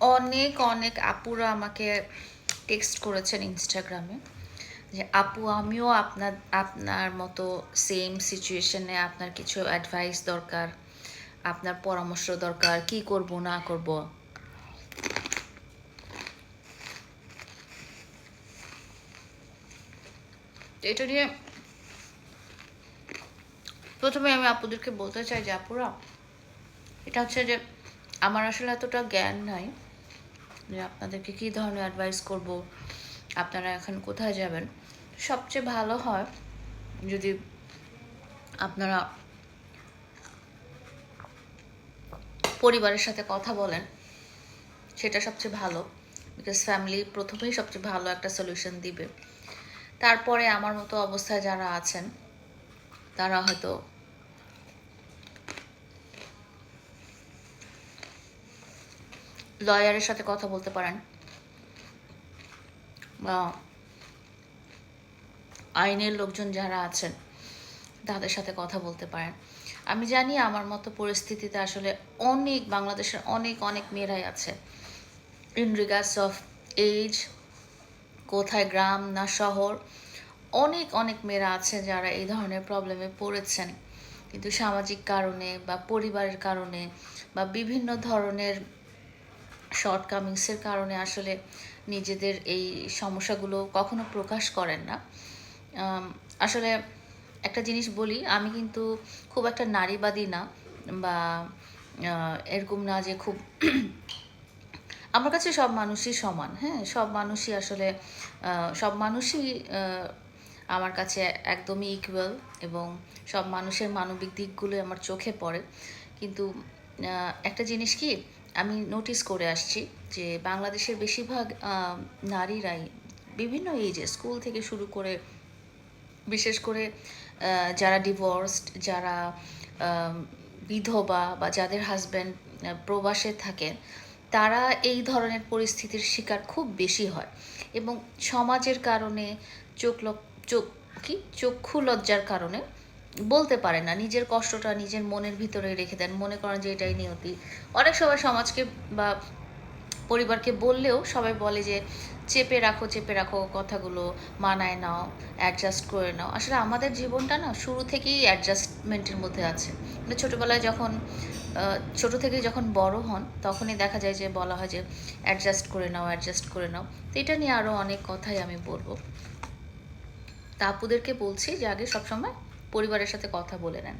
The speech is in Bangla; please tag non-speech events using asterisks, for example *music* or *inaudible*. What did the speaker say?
অনেক অনেক আপুরা আমাকে টেক্সট করেছেন ইনস্টাগ্রামে যে, আপু, আমিও আপনার আপনার মতো সেম সিচুয়েশনে আপনার কিছু অ্যাডভাইস দরকার, আপনার পরামর্শ দরকার, কি করব, না করব? এটা নিয়ে প্রথমে আমি আপুদেরকে বলতে চাই যে, আপুরা, এটা হচ্ছে যে, আমার আসলে এতটা জ্ঞান নাই। যে আপনাদেরকে কী ধরনের অ্যাডভাইস করব, আপনারা এখন কোথায় যাবেন? সবচেয়ে ভালো হয় যদি আপনারা পরিবারের সাথে কথা বলেন, সেটা সবচেয়ে ভালো বিকজ ফ্যামিলি প্রথমেই সবচেয়ে ভালো একটা সলিউশন দিবে। তারপরে আমার মতো অবস্থায় যারা আছেন, তারা হয়তো লয়ারের সাথে কথা বলতে পারেন। বা আইনের লোকজন যারা আছেন, তাদের সাথে কথা বলতে পারেন। আমি জানি আমার মতো পরিস্থিতিতে আসলে অনেক, বাংলাদেশের অনেক অনেক মেয়েরাই আছে। ইন রিগার্ডস অফ এজ কোথায় গ্রাম না শহর, অনেক অনেক মেয়েরা আছে যারা এই ধরনের প্রবলেমে পড়েছেন। কিন্তু সামাজিক কারণে বা পরিবারের কারণে বা বিভিন্ন ধরনের শর্টকামিংসের কারণে আসলে নিজেদের এই সমস্যাগুলো কখনো প্রকাশ করেন না। আসলে একটা জিনিস বলি, আমি কিন্তু খুব একটা নারীবাদী না বা এরকম না যে খুব *clears throat* আমার কাছে সব মানুষই সমান হ্যাঁ? সব মানুষই আসলে সব মানুষই আমার কাছে একদমই ইকুয়াল এবং সব মানুষের মানবিক দিকগুলো আমার চোখে পড়ে। কিন্তু একটা জিনিস কি আমি নোটিস করে আসছি যে বাংলাদেশের বেশিরভাগ নারীরাই বিভিন্ন এজে স্কুল থেকে শুরু করে, বিশেষ করে যারা ডিভোর্সড যারা বিধবা বা যাদের হাজব্যান্ড প্রবাসে থাকেন তারা এই ধরনের পরিস্থিতির শিকার খুব বেশি হয়। এবং সমাজের কারণে চোখ চোখ, কি? চক্ষু লজ্জার কারণে বলতে পারে না। নিজের কষ্টটা নিজের মনের ভিতরে রেখে দেন। মনে করেন যে এটাই নিয়তি। অনেক সময় সমাজকে বা পরিবারকে বললেও সবাই বলে যে, চেপে রাখো চেপে রাখো কথাগুলো, মানায় নাও অ্যাডজাস্ট করে নাও। আসলে আমাদের জীবনটা না শুরু থেকেই অ্যাডজাস্টমেন্টের মধ্যে আছে। মানে ছোটোবেলায় যখন ছোট থেকে যখন বড় হন, তখনই দেখা যায় যে বলা হয় যে অ্যাডজাস্ট করে নাও অ্যাডজাস্ট করে নাও। তো এটা নিয়ে আরও অনেক কথাই আমি বলব। তা আপুদেরকে বলছি যে আগে সবসময় পরিবারের সাথে কথা বলে নেন।